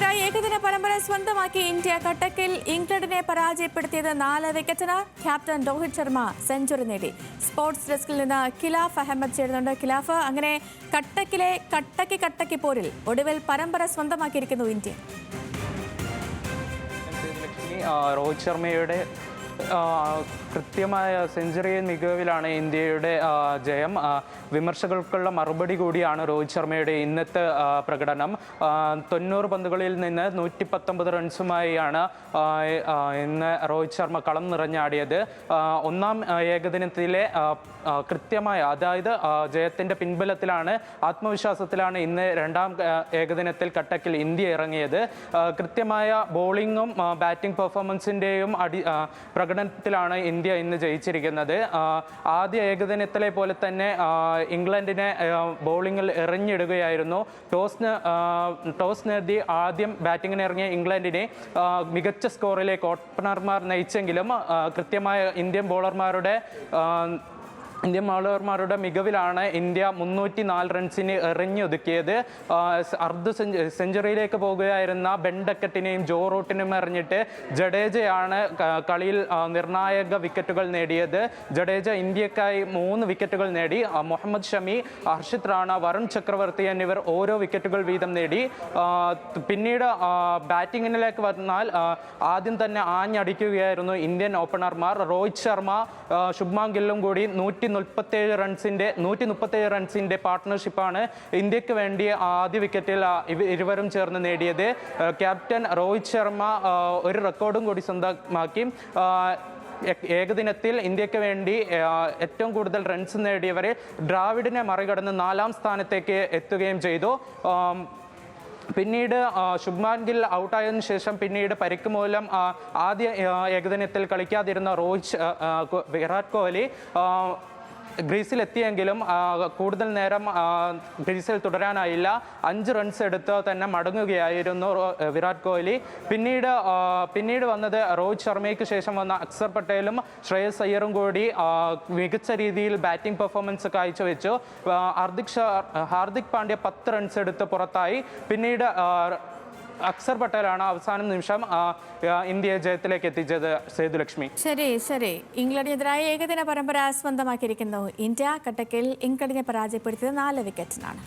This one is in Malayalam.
ഇംഗ്ലണ്ടിനെതിരായി ഏകദിന പരമ്പര സ്വന്തമാക്കി ഇന്ത്യ കട്ടക്കിൽ ഇംഗ്ലണ്ടിനെ പരാജയപ്പെടുത്തിയത് നാല് വിക്കറ്റിന് ക്യാപ്റ്റൻ രോഹിത് ശർമ്മ സെഞ്ചുറി നേടി. സ്പോർട്സ് ഡെസ്കിൽ നിന്ന് ഖിലാഫ് അഹമ്മദ് ചേരുന്നുണ്ട്. ഖിലാഫ് അങ്ങനെ കട്ടക്കിലെ കട്ടക്കി കട്ടക്കി പോരിൽ ഒടുവിൽ പരമ്പര സ്വന്തമാക്കിയിരിക്കുന്നു ഇന്ത്യ. രോഹിത് ശർമ്മയുടെ കൃത്യമായ സെഞ്ചുറി മികവിലാണ് ഇന്ത്യയുടെ ജയം. വിമർശകർക്കുള്ള മറുപടി കൂടിയാണ് രോഹിത് ശർമ്മയുടെ ഇന്നത്തെ പ്രകടനം. തൊണ്ണൂറ് പന്തുകളിൽ നിന്ന് നൂറ്റി പത്തൊമ്പത് റൺസുമായാണ് ഇന്ന് രോഹിത് ശർമ്മ കളം നിറഞ്ഞാടിയത്. ഒന്നാം ഏകദിനത്തിലെ കൃത്യമായ അതായത് ജയത്തിന്റെ പിൻബലത്തിലാണ് ആത്മവിശ്വാസത്തിലാണ് ഇന്ന് രണ്ടാം ഏകദിനത്തിൽ കട്ടക്കിൽ ഇന്ത്യ ഇറങ്ങിയത്. കൃത്യമായ ബോളിങ്ങും ബാറ്റിംഗ് പെർഫോമൻസിന്റെയും അടി പ്രകടനത്തിലാണ് ഇന്ത്യ ഇന്ന് ജയിച്ചിരിക്കുന്നത്. ആദ്യ ഏകദിനത്തിലെ പോലെ തന്നെ ഇംഗ്ലണ്ടിനെ ബൗളിങ്ങിൽ എറിഞ്ഞിടുകയായിരുന്നു. ടോസ് ടോസ് നേടി ആദ്യം ബാറ്റിങ്ങിന് ഇറങ്ങിയ ഇംഗ്ലണ്ടിനെ മികച്ച സ്കോറിലേക്ക് ഓപ്പണർമാർ നയിച്ചെങ്കിലും കൃത്യമായ ഇന്ത്യൻ ബോളർമാരുടെ ഇന്ത്യൻ ബൗളർമാരുടെ മികവിലാണ് ഇന്ത്യ മുന്നൂറ്റി നാല് റൺസിന് എറിഞ്ഞൊതുക്കിയത് അർദ്ധ സെഞ്ച് സെഞ്ചുറിയിലേക്ക് പോകുകയായിരുന്ന ബെൻഡക്കറ്റിനെയും ജോ റൂട്ടിനെയും എറിഞ്ഞിട്ട് ജഡേജയാണ് കളിയിൽ നിർണായക വിക്കറ്റുകൾ നേടിയത്. ജഡേജ ഇന്ത്യക്കായി മൂന്ന് വിക്കറ്റുകൾ നേടി. മുഹമ്മദ് ഷമി ഹർഷിത് റാണ വരുൺ ചക്രവർത്തി എന്നിവർ ഓരോ വിക്കറ്റുകൾ വീതം നേടി. പിന്നീട് ബാറ്റിങ്ങിനിലേക്ക് വന്നാൽ ആദ്യം തന്നെ ആഞ്ഞടിക്കുകയായിരുന്നു ഇന്ത്യൻ ഓപ്പണർമാർ. രോഹിത് ശർമ്മ ശുഭ്മാൻ ഗില്ലും കൂടി നൂറ്റി മുപ്പത്തേഴ് റൺസിന്റെ നൂറ്റി മുപ്പത്തേഴ് റൺസിന്റെ പാർട്ട്ണർഷിപ്പാണ് ഇന്ത്യയ്ക്ക് വേണ്ടി ആദ്യ വിക്കറ്റിൽ ഇരുവരും ചേർന്ന് നേടിയത്. ക്യാപ്റ്റൻ രോഹിത് ശർമ്മ ഒരു റെക്കോർഡും കൂടി സ്വന്തമാക്കി. ഏകദിനത്തിൽ ഇന്ത്യയ്ക്ക് വേണ്ടി ഏറ്റവും കൂടുതൽ റൺസ് നേടിയവരെ ദ്രാവിഡിനെ മറികടന്ന് നാലാം സ്ഥാനത്തേക്ക് എത്തുകയും ചെയ്തു. പിന്നീട് ശുഭ്മാൻ ഗിൽ ഔട്ടായതിനു ശേഷം പിന്നീട് പരിക്ക് മൂലം ആദ്യ ഏകദിനത്തിൽ കളിക്കാതിരുന്ന രോഹിത് വിരാട് കോഹ്ലി ആ, ഗ്രീസിലെത്തിയെങ്കിലും കൂടുതൽ നേരം ഗ്രീസിൽ തുടരാനായില്ല. അഞ്ച് റൺസ് എടുത്ത് തന്നെ മടങ്ങുകയായിരുന്നു വിരാട് കോഹ്ലി. പിന്നീട് പിന്നീട് വന്നത് രോഹിത് ശർമ്മയ്ക്ക് ശേഷം വന്ന അക്സർ പട്ടേലും ശ്രേയസ് അയ്യറും കൂടി മികച്ച രീതിയിൽ ബാറ്റിംഗ് പെർഫോമൻസ് കാഴ്ചവെച്ചു. ഹാർദിക് ഹാർദിക് പാണ്ഡ്യ പത്ത് റൺസ് എടുത്ത് പുറത്തായി. പിന്നീട് അക്സർ പട്ടേലാണ് അവസാന നിമിഷം ഇന്ത്യയെ ജയത്തിലേക്ക് എത്തിച്ചത് സേതുലക്ഷ്മി. ശരി ശരി. ഇംഗ്ലണ്ടിനെതിരായ ഏകദിന പരമ്പര സ്വന്തമാക്കിയിരിക്കുന്നു. ഇന്ത്യ കട്ടക്കിൽ ഇംഗ്ലണ്ടിനെ പരാജയപ്പെടുത്തിയത് നാല് വിക്കറ്റിനാണ്